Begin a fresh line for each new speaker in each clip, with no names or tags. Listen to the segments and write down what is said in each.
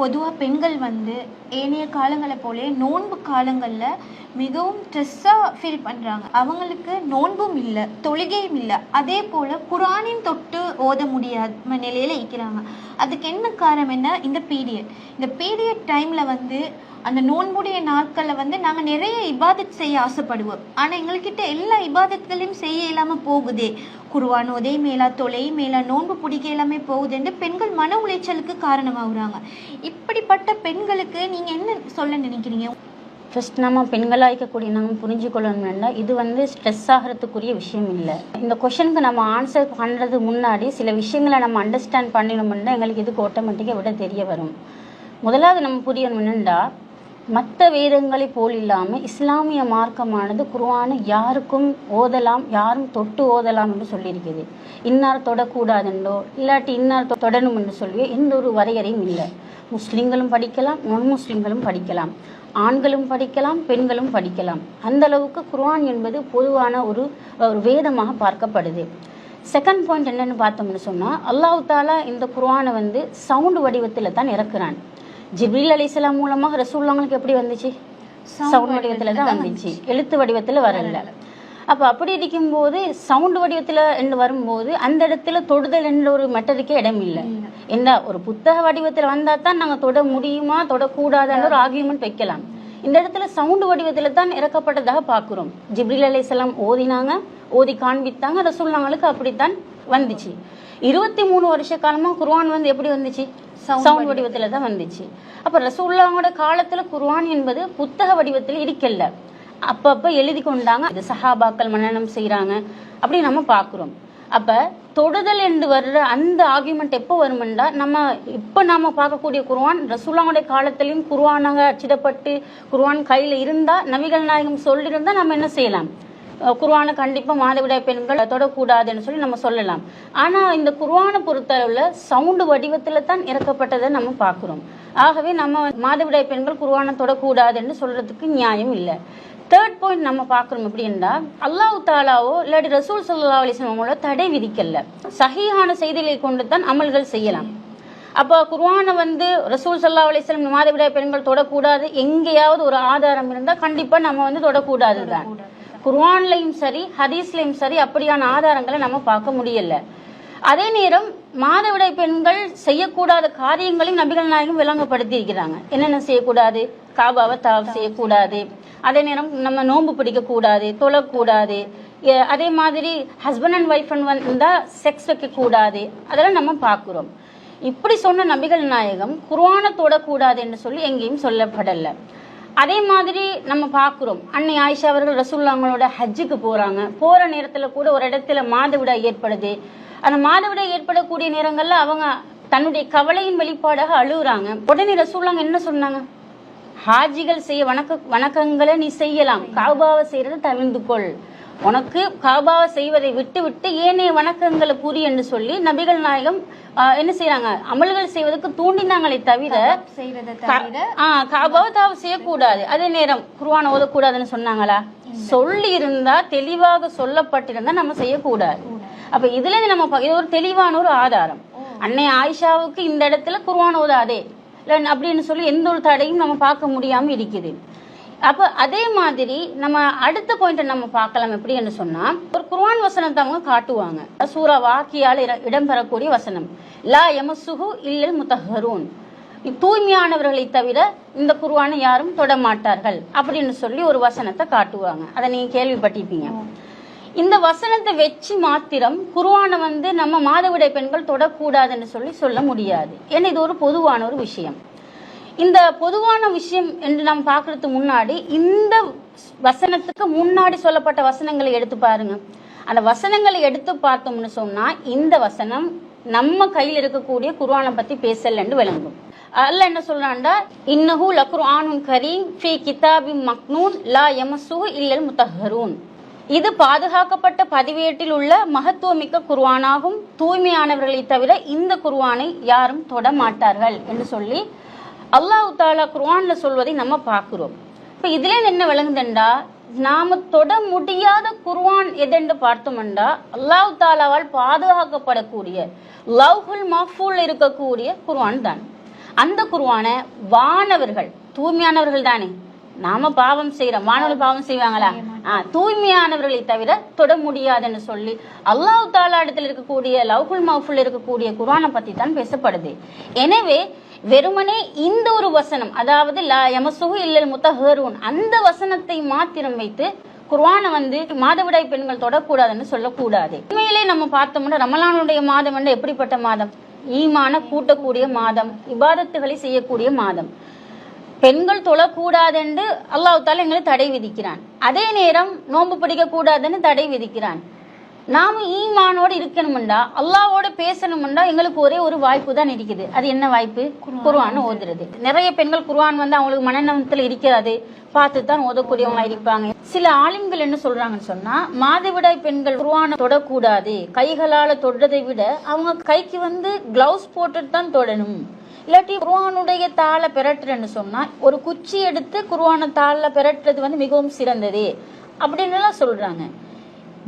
பொதுவாக பெண்கள் வந்து ஏனைய காலங்களை போலே நோன்பு காலங்களில் மிகவும் ஸ்ட்ரெஸ்ஸாக ஃபீல் பண்ணுறாங்க அவங்களுக்கு நோன்பும் இல்லை தொழுகையும் இல்லை. அதே போல் குரானின் தொட்டு ஓத முடியாத நிலையில் இருக்கிறாங்க. அதுக்கு என்ன காரணம் என்ன? இந்த பீரியட் இந்த பீரியட் டைமில் வந்து அந்த நோன்புடைய நாட்களில் வந்து நாங்கள் நிறைய இபாதத் செய்ய ஆசைப்படுவோம். ஆனால் எங்கள்கிட்ட எல்லா இபாதத்துகளையும் செய்ய இல்லாமல் போகுதே. குருவான் உதை மேலா தொலை மேலா நோன்பு பிடிக்க எல்லாமே போகுதுன்னு பெண்கள் மன உளைச்சலுக்கு காரணமாகுறாங்க. இப்படிப்பட்ட பெண்களுக்கு நீங்கள் என்ன சொல்ல நினைக்கிறீங்க?
ஃபஸ்ட் நம்ம பெண்களாக இருக்கக்கூடிய நம்ம புரிஞ்சுக்கொள்ளணும்னா இது வந்து ஸ்ட்ரெஸ் ஆகிறதுக்குரிய விஷயம் இல்லை. இந்த கொஷனுக்கு நம்ம ஆன்சர் பண்ணுறது முன்னாடி சில விஷயங்களை நம்ம அண்டர்ஸ்டாண்ட் பண்ணிடணும்னா எங்களுக்கு இதுக்கு ஆட்டோமேட்டிக்காக விட தெரிய வரும். முதலாவது நம்ம புரியணும் என்னென்னா மற்ற வேதங்களை போல் இல்லாமல் இஸ்லாமிய மார்க்கமானது குர்ஆனை யாருக்கும் ஓதலாம் யாரும் தொட்டு ஓதலாம் என்று சொல்லியிருக்குது இன்னார் தொடக்கூடாதுன்றோ இல்லாட்டி இன்னார் தொ- தொடணும் என்று சொல்லி எந்த ஒரு வரையறையும் இல்லை. முஸ்லீம்களும் படிக்கலாம் நான் முஸ்லீம்களும் படிக்கலாம். ஆண்களும் படிக்கலாம் பெண்களும் படிக்கலாம். அந்த அளவுக்கு குர்ஆன் என்பது பொதுவான ஒரு ஒரு வேதமாக பார்க்கப்படுது. செகண்ட் பாயிண்ட் என்னன்னு பார்த்தோம்னு சொன்னால் அல்லாஹு தாலா இந்த குர்ஆனை வந்து சவுண்டு வடிவத்தில் தான் இறக்குறான். ஜிப்ரீல் அலிஸ்லாம் மூலமாக ரசூல்லாங்களுக்கு எப்படி வந்துச்சு? சவுண்ட் வடிவத்தில் தான் வந்துச்சு. எழுத்து வடிவத்தில் வரல. அப்போ அப்படி இருக்கும்போது சவுண்ட் வடிவத்தில் என்று வரும்போது அந்த இடத்துல தொடுதல் என்ற ஒரு மெட்டருக்கே இடம் இல்லை. என்ன? ஒரு புத்தக வடிவத்தில் வந்தால் தான் நாங்கள் தொட முடியுமா? தொடக்கூடாதுன்ற ஒரு ஆர்கியூமெண்ட் வைக்கலாம். இந்த இடத்துல சவுண்ட் வடிவத்தில் தான் இறக்கப்பட்டதாக பார்க்குறோம். ஜிப்ரில் அலைஹிஸ்ஸலாம் ஓதினாங்க ஓதி காண்பித்தாங்க ரசூல்லாங்களுக்கு அப்படித்தான் வந்துச்சு. இருபத்தி மூணு வருஷ காலமா குர்ஆன் வந்து எப்படி வந்துச்சு? சவுண்ட் வடிவத்தில். தான் வந்துச்சு. அப்போ ரசூல்லாவோட காலத்துல குர்ஆன் என்பது புத்தக வடிவத்தில் இருக்கல அப்பப்போ எழுதி கொண்டாங்க. இது சஹாபாக்கள் மன்னனம் செய்றாங்க. அப்படி நம்ம பார்க்குறோம் அப்ப தொடுதல் என்று வர்ற அந்த ஆர்குமெண்ட் எப்போ வருமெண்டா நம்ம இப்போ நாம பார்க்கக்கூடிய குர்ஆன் ரசூல்லாவுடைய காலத்திலையும் குர்ஆனாக அச்சிடப்பட்டு குர்ஆன் கையில இருந்தா நபிகள் நாயகம் சொல்லியிருந்தா நம்ம என்ன செய்யலாம்? அஹ் கண்டிப்பா மாதவிடாய் பெண்கள் தொடக்கூடாதுன்னு சொல்லி நம்ம சொல்லலாம். ஆனா இந்த குர்ஆனை பொறுத்தளவுல சவுண்டு வடிவத்துல தான் இறக்கப்பட்டதை நம்ம பார்க்குறோம். ஆகவே நம்ம மாதவிடாய் பெண்கள் குர்ஆனை தொடக்கூடாதுன்னு சொல்றதுக்கு நியாயம் இல்லை. தேர்ட் பாயிண்ட் நம்ம பார்க்குறோம் எப்படின்னா அல்லாஹ் தாலாவோ இல்லாட்டி ரசூல் சல்லா அலிஸ்லாமோட தடை விதிக்கல. சகியான செய்திகளை கொண்டு தான் அமல்கள் செய்யலாம். அப்போ குர்வானை வந்து ரசூல் சல்லா அலிஸ்லாம் மாதவிடாய் பெண்கள் தொடக்கூடாது. எங்கேயாவது ஒரு ஆதாரம் இருந்தால் கண்டிப்பாக நம்ம வந்து தொடக்கூடாது தான் குர்ஆன்லையும் சரி ஹதீஸ்லையும் சரி அப்படியான ஆதாரங்களை நம்ம பார்க்க முடியல. அதே நேரம் மாதவிடை பெண்கள் செய்யக்கூடாத காரியங்களையும் நபிகள் நாயகம் விளங்கப்படுத்தி இருக்கிறாங்க. என்னென்ன செய்யக்கூடாது? காபாவை தாவ் செய்யக்கூடாது. அதே நேரம் நம்ம நோன்பு பிடிக்க கூடாது தொழக்கூடாது அதே மாதிரி ஹஸ்பண்ட் அண்ட் ஒய்ஃப் வந்தா செக்ஸ் வைக்க கூடாது அதெல்லாம் நம்ம பார்க்குறோம். இப்படி சொன்ன நபிகள் நாயகம் குர்வானை தொடக்கூடாது என்று சொல்லி எங்கேயும் சொல்லப்படலை. அதே மாதிரி நம்ம பார்க்குறோம். அன்னை ஆயிஷா அவர்கள் ரசூல்லாங்களோட ஹஜ்ஜுக்கு போகிறாங்க போகிற நேரத்தில் கூட ஒரு இடத்துல மாதவிடாய் ஏற்படுது. அந்த மாதவிடாய் ஏற்படக்கூடிய நேரங்களில் அவங்க தன்னுடைய கவலையின் வெளிப்பாடாக அழுகுறாங்க. உடனே ரசூல்லாங்க என்ன சொன்னாங்க? ஹாஜிகள் செய்ய வணக்க வணக்கங்களை நீ செய்யலாம். காபாவை செய்யறதை தவிர்ந்து கொள் உனக்கு காபாவை செய்வதை விட்டு விட்டு ஏனைய வணக்கங்களை புரி என்று சொல்லி நபிகள் நாயகம் என்ன செய்றாங்க? அமல்கள் செய்வதற்கு தூண்டினாங்களே தவிர காபாவை தாவ செய்யக்கூடாது. அதே நேரம் குர்ஆன் ஓதக்கூடாதுன்னு சொன்னாங்களா? சொல்லி இருந்தா தெளிவாக சொல்லப்பட்டிருந்தா நம்ம செய்யக்கூடாது. அப்ப இதுல இருந்து நம்ம இது ஒரு தெளிவான ஒரு ஆதாரம். அன்னை ஆயிஷாவுக்கு இந்த இடத்துல குர்ஆன் ஓதாதே. அப்படின்னு சொல்லி எந்த ஒரு தடையும் நம்ம பார்க்க முடியாம இருக்குது. அப்போ அதே மாதிரி நம்ம அடுத்த பாயிண்ட் நம்ம பார்க்கலாம். எப்படின்னு சொன்னா ஒரு குர்வான் வசனத்தை அவங்க காட்டுவாங்க. சூரா வாக்கியால் இடம்பெறக்கூடிய வசனம். லா எமசுகு இல்லல் முத்தஹரூன். தூய்மையானவர்களை தவிர இந்த குருவானை யாரும் தொட மாட்டார்கள். அப்படின்னு சொல்லி ஒரு வசனத்தை காட்டுவாங்க. அதை நீங்க கேள்விப்பட்டிருப்பீங்க. இந்த வசனத்தை வச்சு மாத்திரம் குருவானை வந்து நம்ம மாதவிடை பெண்கள் தொடக்கூடாதுன்னு சொல்லி சொல்ல முடியாது. ஏன்னா இது ஒரு பொதுவான ஒரு விஷயம். இந்த பொதுவான விஷயம் என்று நாம் பார்க்கறதுக்கு முன்னாடி இந்த வசனத்துக்கு முன்னாடி சொல்லப்பட்ட வசனங்களை எடுத்து பாருங்க. அந்த வசனங்களை எடுத்து பார்த்தோம்னு சொன்னா இந்த வசனம் நம்ம கையில் இருக்கக்கூடிய குர்ஆனை பத்தி பேசலன்னு விளங்கும். அல்ல என்ன சொல்றான்டா? இன்னஹு லக்ருஆனுன் கரீம் ஃபி கிதாபின் மக்னூன் லா யமசுஹு இல்லல் முத்தஹரூன். இது பாதுகாக்கப்பட்ட பதிவேட்டில் உள்ள மகத்துவமிக்க குர்வானாகும் தூய்மையானவர்களை தவிர இந்த குருவானை யாரும் தொட மாட்டார்கள் என்று சொல்லி அல்லாஹு தாலா குர்ஆன்ல சொல்வதை நம்ம பார்க்கிறோம். இப்ப இதுல என்ன விளங்குதுண்டா? நாம தொட முடியாத குர்வான் எதென்று பார்த்தோம்டா அல்லாஹ் தாலாவால் பாதுகாக்கப்படக்கூடிய லவ்ஹுல் மஃபூல் இருக்கக்கூடிய குர்வான் தான். அந்த குர்ஆனை வானவர்கள் தூய்மையானவர்கள் தானே. நாம பாவம் செய்யறோம் வானவர்கள் பாவம் செய்வாங்களா? தூய்மையானவர்களை தவிர தொட முடியாதுன்னு சொல்லி அல்லாஹ் தாலா இடத்துல இருக்கக்கூடிய லவ்ஹுல் மஃபூல் இருக்கக்கூடிய குர்வானை பத்தி தான் பேசப்படுது. எனவே வெறுமனே இந்த ஒரு வசனம் அதாவது லா யமசுகு இல்லல் முத்தஹரூன் அந்த வசனத்தை மாத்திரம் வைத்து குர்வானை வந்து மாதவிடாய் பெண்கள் தொடக்கூடாதுன்னு சொல்லக்கூடாது. உண்மையிலே நம்ம பார்த்தோம்னா ரமலானுடைய மாதம் வந்து எப்படிப்பட்ட மாதம்? ஈமான கூட்டக்கூடிய மாதம் இபாதத்துகளை செய்யக்கூடிய மாதம். பெண்கள் தொழக்கூடாதென்று அல்லாஹ் தாலா எங்களுக்கு தடை விதிக்கிறான். அதே நேரம் நோன்பு பிடிக்க கூடாதுன்னு தடை விதிக்கிறான். நாம ஈமானோட இருக்கணும்டா அல்லாவோட பேசணும்டா எங்களுக்கு ஒரே ஒரு வாய்ப்பு தான் இருக்குது. அது என்ன வாய்ப்பு? குர்ஆன். ஓதுறது. நிறைய பெண்கள் குர்ஆன் வந்து அவங்களுக்கு மனநலத்துல இருக்கிறது. பார்த்து தான் ஓதக்கூடியவங்க இருப்பாங்க. சில ஆலிம்கள் என்ன சொல்றாங்கன்னு சொன்னா மாதவிடாய் பெண்கள் குர்ஆனை தொடக்கூடாது. கைகளால தொடுறதை விட அவங்க கைக்கு வந்து கிளவுஸ் போட்டுட்டு தான் தொடணும். இல்லாட்டி குர்ஆனுடைய தாளை பெரட்டுறேன்னு சொன்னா ஒரு குச்சி எடுத்து குர்ஆனை தாளில் பெரட்டுறது வந்து மிகவும் சிறந்தது. அப்படின்னு எல்லாம் சொல்றாங்க.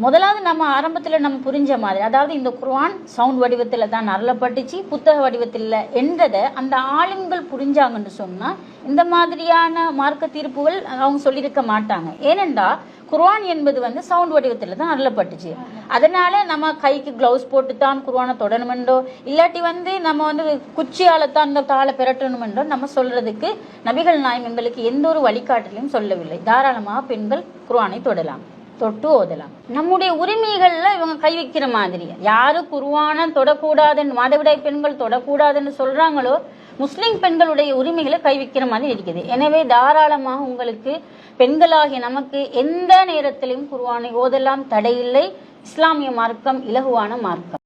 முதலாவது நம்ம ஆரம்பத்தில் நம்ம புரிஞ்ச மாதிரி அதாவது இந்த குர்வான் சவுண்ட் வடிவத்தில் தான் அருளப்பட்டுச்சு புத்தக வடிவத்தில் என்றதை அந்த ஆளுங்கள் புரிஞ்சாங்கன்னு சொன்னால் இந்த மாதிரியான மார்க்க தீர்ப்புகள் அவங்க சொல்லியிருக்க மாட்டாங்க. ஏனென்றா குர்வான் என்பது வந்து சவுண்ட் வடிவத்தில் தான் அருளப்பட்டுச்சு அதனால நம்ம கைக்கு க்ளவுஸ் போட்டு தான் குர்வானை தொடணுமென்றோ இல்லாட்டி வந்து நம்ம வந்து குச்சியால் தான் அந்த தாளை பெரட்டணுமென்றோ நம்ம சொல்றதுக்கு நபிகள் நாயம் எங்களுக்கு எந்த ஒரு வழிகாட்டிலையும் சொல்லவில்லை. தாராளமாக பெண்கள் குர்வானை தொடலாம். தொட்டு ஓதலாம். நம்முடைய உரிமைகள்ல இவங்க கை வைக்கிற மாதிரி யாரு குருவான தொடக்கூடாதுன்னு மாதவிடாய் பெண்கள் தொடக்கூடாதுன்னு சொல்றாங்களோ முஸ்லிம் பெண்களுடைய உரிமைகளை கை வைக்கிற மாதிரி இருக்குது. எனவே தாராளமாக உங்களுக்கு பெண்களாகிய நமக்கு எந்த நேரத்திலையும் குருவானை ஓதலாம் தடையில்லை. இஸ்லாமிய மார்க்கம் இலகுவான மார்க்கம்.